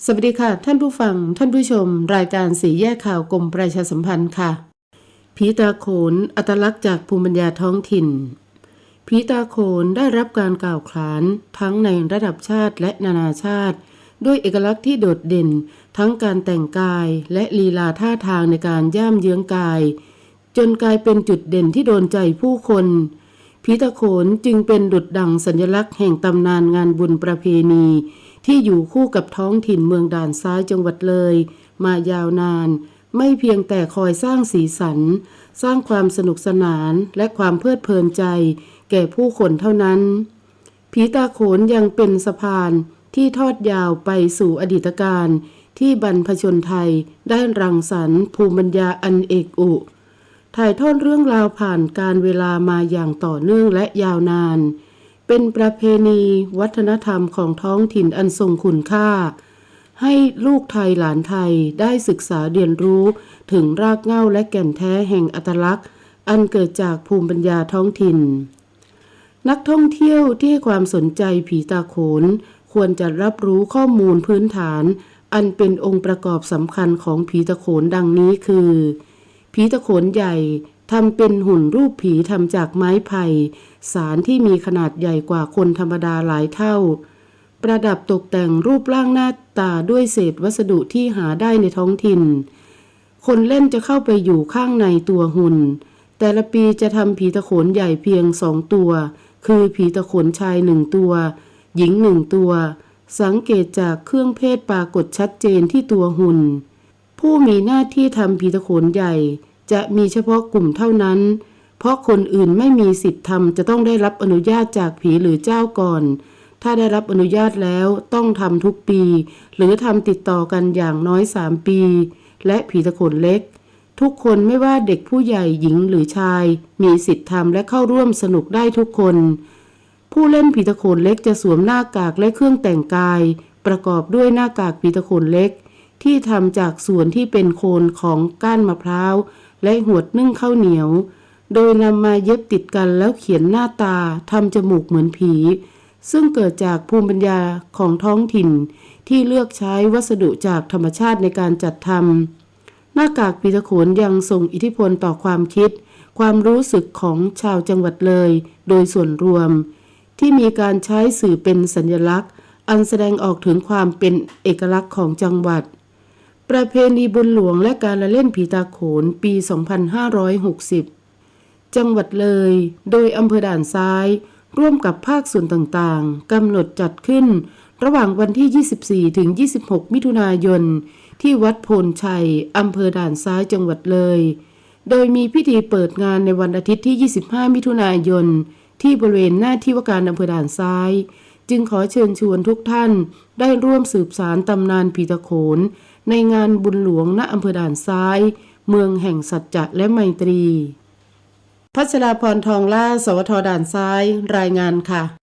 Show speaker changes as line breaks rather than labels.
สวัสดีค่ะ ท่านผู้ฟังท่านผู้ชม รายการสีแยกข่าวกรมประชาสัมพันธ์ค่ะ ผีตาโขน อัตลักษณ์จากภูมิปัญญาท้องถิ่น ผีตาโขนได้รับการกล่าวขานทั้งในระดับชาติและนานาชาติ ด้วยเอกลักษณ์ที่โดดเด่น ทั้งการแต่งกายและลีลาท่าทางในการย่ามเยื้องกาย จนกลายเป็นจุดเด่นที่โดนใจผู้คนผีตาโขนจึงเป็นดุจดังสัญลักษณ์แห่งตำนานงานบุญประเพณี ที่อยู่คู่กับท้องถิ่นเมืองด่านซ้ายจังหวัดเลย มายาวนาน ไม่เพียงแต่คอยสร้างสีสัน สร้างความสนุกสนานและความเพลิดเพลินใจ แก่ผู้คนเท่านั้น ผีตาโขนยังเป็นสะพานที่ทอดยาวไปสู่อดีตการที่บรรพชนไทยได้รังสรรค์ภูมิปัญญาอันเอกอุ ถ่ายทอดเรื่องราวผ่านการเวลามาอย่างต่อเนื่องและยาวนาน เป็นประเพณีวัฒนธรรมของท้องถิ่นอันทรงคุณค่า ให้ลูกไทยหลานไทยได้ศึกษาเรียนรู้ถึงรากเหง้าและแก่นแท้แห่งอัตลักษณ์ อันเกิดจากภูมิปัญญาท้องถิ่น นักท่องเที่ยวที่ให้ความสนใจผีตาโขน ควรจะรับรู้ข้อมูลพื้นฐาน อันเป็นองค์ประกอบสำคัญของผีตาโขนดังนี้คือผีตะโขนใหญ่ทำเป็นหุ่นรูปผีทำจากไม้ไผ่ สารที่มีขนาดใหญ่กว่าคนธรรมดาหลายเท่า ประดับตกแต่งรูปร่างหน้าตาด้วยเศษวัสดุที่หาได้ในท้องถิ่น คนเล่นจะเข้าไปอยู่ข้างในตัวหุ่น แต่ละปีจะทำผีตะโขนใหญ่เพียงสองตัว คือผีตะโขนชายหนึ่งตัว หญิงหนึ่งตัว สังเกตจากเครื่องเพศปรากฏชัดเจนที่ตัวหุ่น ผู้มีหน้าที่ทำผีตะโขนใหญ่จะมีเฉพาะกลุ่มเท่านั้น เพราะคนอื่นไม่มีสิทธิ์ทำจะต้องได้รับอนุญาตจากผีหรือเจ้าก่อน ถ้าได้รับอนุญาตแล้วต้องทำทุกปี หรือทำติดต่อกันอย่างน้อยสามปี และผีตะโขนเล็ก ทุกคนไม่ว่าเด็กผู้ใหญ่หญิงหรือชาย มีสิทธิ์ทำและเข้าร่วมสนุกได้ทุกคน ผู้เล่นผีตะโขนเล็กจะสวมหน้ากากและเครื่องแต่งกาย ประกอบด้วยหน้ากากผีตะโขนเล็กที่ทำจากส่วนที่เป็นโคนของก้านมะพร้าว และหวดนึ่งข้าวเหนียว โดยนำมาเย็บติดกันแล้วเขียนหน้าตาทำจมูกเหมือนผี ซึ่งเกิดจากภูมิปัญญาของท้องถิ่น ที่เลือกใช้วัสดุจากธรรมชาติในการจัดทำหน้ากากปีตะโขนยังส่งอิทธิพลต่อความคิด ความรู้สึกของชาวจังหวัดเลย โดยส่วนรวม ที่มีการใช้สื่อเป็นสัญลักษณ์ อันแสดงออกถึงความเป็นเอกลักษณ์ของจังหวัดประเพณีบุญหลวงและการละเล่นผีตาโขนปี 2560 จังหวัดเลย โดยอำเภอด่านซ้าย ร่วมกับภาคส่วนต่างๆกำหนดจัดขึ้น ระหว่างวันที่ 24 ถึง 26 มิถุนายน ที่วัดโพนชัยอำเภอด่านซ้ายจังหวัดเลย โดยมีพิธีเปิดงานในวันอาทิตย์ที่ 25 มิถุนายน ที่บริเวณหน้าที่ว่าการอำเภอด่านซ้าย จึงขอเชิญชวนทุกท่าน ได้ร่วมสืบสารตำนานผีตะโขน ในงานบุญหลวงณอำเภอด่านซ้าย เมืองแห่งสัจจะและไมตรี พัชราพรทองล่า สวทด่านซ้าย รายงานค่ะ